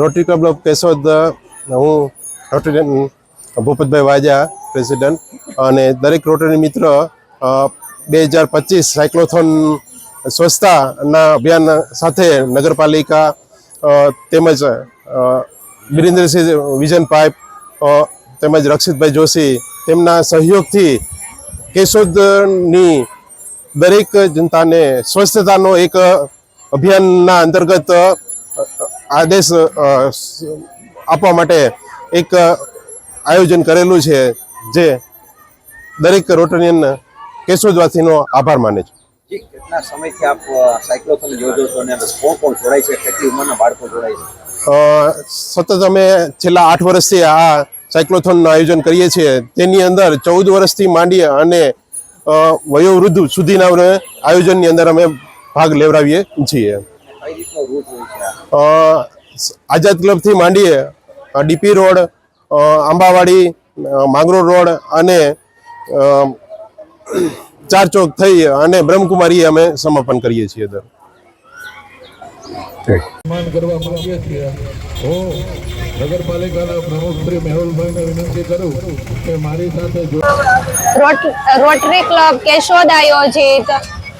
Rotary club of Keshod હું rotary Bhupatbhai વાજા, president. અને દરેક રોટરી મિત્ર બે હજાર પચીસ સાયક્લોથોન સ્વચ્છતાના અભિયાન સાથે નગરપાલિકા તેમજ બિરેન્દ્રસિંહ વિઝન પાઇપ તેમજ રક્ષિતભાઈ જોશી તેમના સહયોગથી કેશોદની દરેક જનતાને સ્વચ્છતાનો એક અભિયાનના અંતર્ગત આદેશ આપવા માટે એક આયોજન કરેલું છે જે દરેક રોટરિયન કેશોદવાસીનો આભાર માને છે. કેટલા સમયથી આપ સાયક્લોથોન યોજો છો અને કોણ કોણ જોડાય છે? કેટલી ઉંમરના બાળકો જોડાય છે? સતત અમે છેલ્લા આઠ વર્ષથી આ સાયક્લોથોનનું આયોજન કરીએ છીએ. તેની અંદર ચૌદ વર્ષથી માંડી અને વયોવૃદ્ધ સુધીના આયોજનની અંદર અમે ભાગ લેવડાવીએ છીએ. આઝાદ ક્લબથી માંડીએ DP road Ambawadi Mangrol road અને ચાર ચોક થઈ અને બ્રહ્મકુમારી અમે સમાપન કરીએ છીએ દર સન્માન કરવા માંગીએ છીએ. હું નગરપાલિકાના પ્રમુખ શ્રી મેહુલભાઈને વિનંતી કરું કે મારી સાથે રોટરી ક્લબ કેશોદ આયોજિત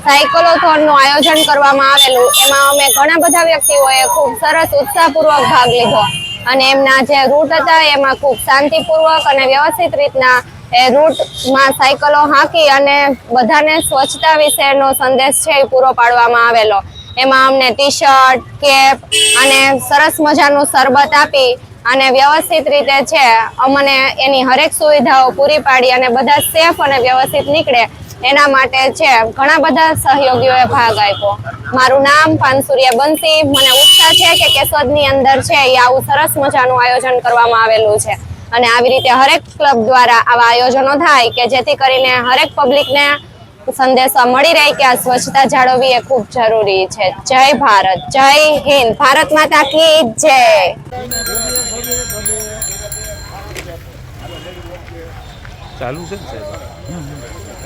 સાયકલોથોનનું આયોજન કરવામાં આવેલું. એમાં અમે ઘણા બધા વ્યક્તિઓએ ખૂબ સરસ ઉત્સાહપૂર્વક ભાગ લીધો. અને એમના જે રૂટ હતા, એમાં ખૂબ શાંતિપૂર્વક અને વ્યવસ્થિત રીતના એ રૂટમાં સાયકલો હાંકી અને બધાને સ્વચ્છતા વિશેનો સંદેશ છે એ પૂરો પાડવામાં આવેલો. એમાં અમને ટી શર્ટ કેપ અને સરસ મજાનું શરબત આપી અને વ્યવસ્થિત રીતે છે, અમને એની હરેક સુવિધાઓ પૂરી પાડી અને બધા સેફ અને વ્યવસ્થિત નીકળે એના માટે છે, ઘણા બધા સહયોગીઓએ ભાગ આપ્યો. મારું નામ પાનસુરિયા બંસી. મને ઉત્સાહ છે કે કેશોદની અંદર છે, એ આવું સરસ મજાનું આયોજન કરવામાં આવેલું છે. અને આવી રીતે હરેક ક્લબ દ્વારા આવા આયોજનો થાય કે જેથી કરીને હરેક પબ્લિકને સંદેશો મળી રહે કે આ સ્વચ્છતા જાળવવી એ ખૂબ જરૂરી છે. જય ભારત. જય હિન્દ. ભારત માતા કી જય. ચાલુ છે ને સાહેબ?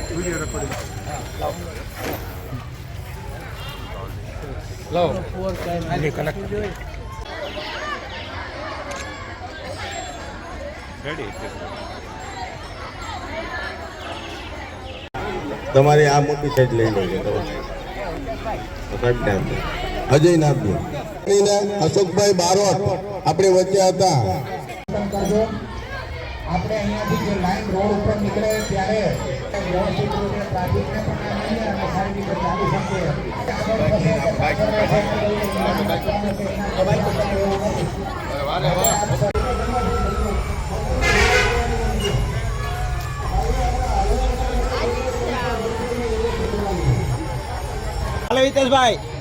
તમારી આ મોટી સાઈડ લઈ લેજો અજય નામની અશોકભાઈ બારોટ આપણે વચ્ચે હતા. આપણે અહીંયાથી જે લાઈન રોડ ઉપર નીકળે ત્યારે વ્યવસ્થિત રીતે ટ્રાફિકને પણ ના અને સારી રીતે ચાલી શકીએ હાલો હિતેશભાઈ.